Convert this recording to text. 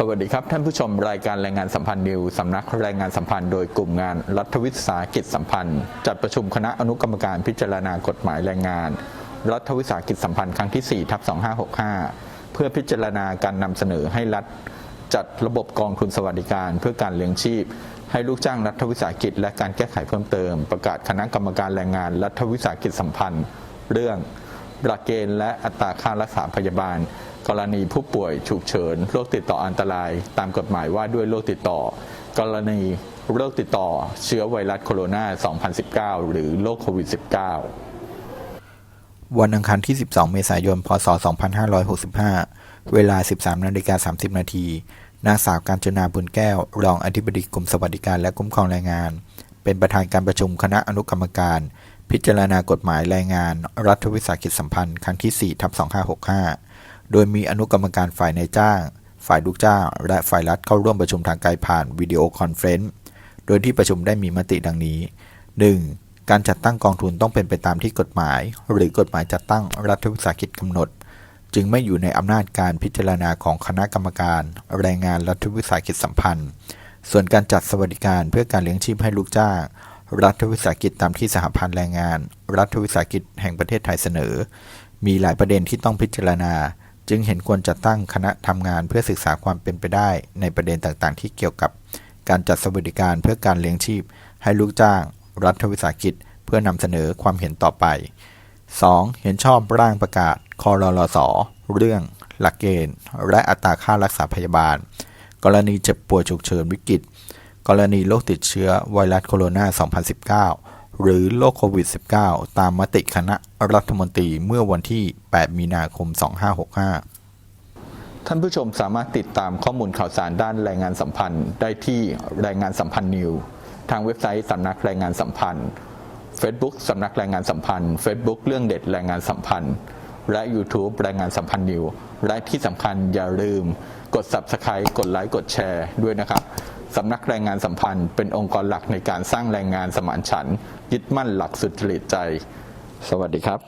สวัสดีครับ ท่านผู้ชมรายการแรงงานสัมพันธ์นิวสำนักแรงงานสัมพันธ์โดยกลุ่มงานรัฐวิสาหกิจสัมพันธ์ จัดประชุมคณะอนุกรรมการพิจารณากฎหมายแรงงาน รัฐวิสาหกิจสัมพันธ์ครั้งที่4ทับ2565 เพื่อพิจารณาการนำเสนอให้รัฐ จัดระบบกองทุนสวัสดิการเพื่อการเลี้ยงชีพ ให้ลูกจ้างรัฐวิสาหกิจและการแก้ไขเพิ่มเติม ประกาศคณะกรรมการแรงงานรัฐวิสาหกิจสัมพันธ์ เรื่อง หลักเกณฑ์และอัตราค่ารักษาพยาบาล กรณีผู้ป่วยฉุกเฉินโรคติดต่ออันตราย ตามกฎหมายว่าด้วยโรคติดต่อ กรณีโรคติดต่อเชื้อไวรัสโคโรนา 2019 หรือโรคโควิด -19 วันอังคารที่ 12 เมษายน พศ 2565 เวลา 13นาฬิกา30 นาทีนางสาวการจนาบุญแก้ว รองอธิบดีกรมสวัสดิการและคุ้มครองแรงงาน เป็นประธานการประชุมคณะอนุกรรมการ พิจารณากฎหมายแรงงาน รัฐวิสาหกิจสัมพันธ์ครั้งที่4ทับ2565 โดยมีอนุกรรมการฝ่ายนายจ้าง ฝ่ายลูกจ้าง และฝ่ายรัฐเข้าร่วมประชุมทางไกลผ่านวิดีโอคอนเฟรนซ์ โดยที่ประชุมได้มีมติดังนี้ 1. การจัดตั้งกองทุนต้องเป็นไปตามที่กฎหมาย หรือกฎหมายจัดตั้งรัฐวิสาหกิจกำหนด จึงไม่อยู่ในอำนาจการพิจารณาของคณะกรรมการแรงงานรัฐวิสาหกิจสัมพันธ์ ส่วนการจัดสวัสดิการเพื่อการเลี้ยงชีพให้ลูกจ้าง รัฐวิสาหกิจตามที่สหพันธ์แรงงาน รัฐวิสาหกิจแห่งประเทศไทยเสนอ มีหลายประเด็นที่ต้องพิจารณา จึงเห็นควรจัดตั้งคณะทำงานเพื่อศึกษาความเป็นไปได้ในประเด็นต่างๆ ที่เกี่ยวกับการจัดสวัสดิการเพื่อการเลี้ยงชีพ ให้ลูกจ้าง รัฐวิสาหกิจ เพื่อนำเสนอความเห็นต่อไป 2. เห็นชอบร่างประกาศคอรลสเรื่อง หลักเกณฑ์ และอัตราค่ารักษาพยาบาล กรณีเจ็บป่วยฉุกเฉินวิกฤต กรณีโรคติดเชื้อไวรัสโคโรนา 2019 หรือโรคโควิด -19 ตามมติคณะรัฐมนตรีเมื่อวันที่ 8 มีนาคม 2565 ท่านผู้ชมสามารถติดตามข้อมูลข่าวสารด้านแรงงานสัมพันธ์ ได้ที่แรงงานสัมพันธ์นิว ทางเว็บไซต์สำนักแรงงานสัมพันธ์ Facebook สำนักแรงงานสัมพันธ์ Facebook เรื่องเด็ดแรงงานสัมพันธ์ และ YouTube แรงงานสัมพันธ์นิว และที่สำคัญอย่าลืม กด Subscribe กดไลค์กดแชร์ด้วยนะครับ สำนักแรงงานสัมพันธ์ เป็นองค์กรหลักในการสร้างแรงงานสมานฉันยึดมั่นหลักสุจริตใจ สวัสดีครับ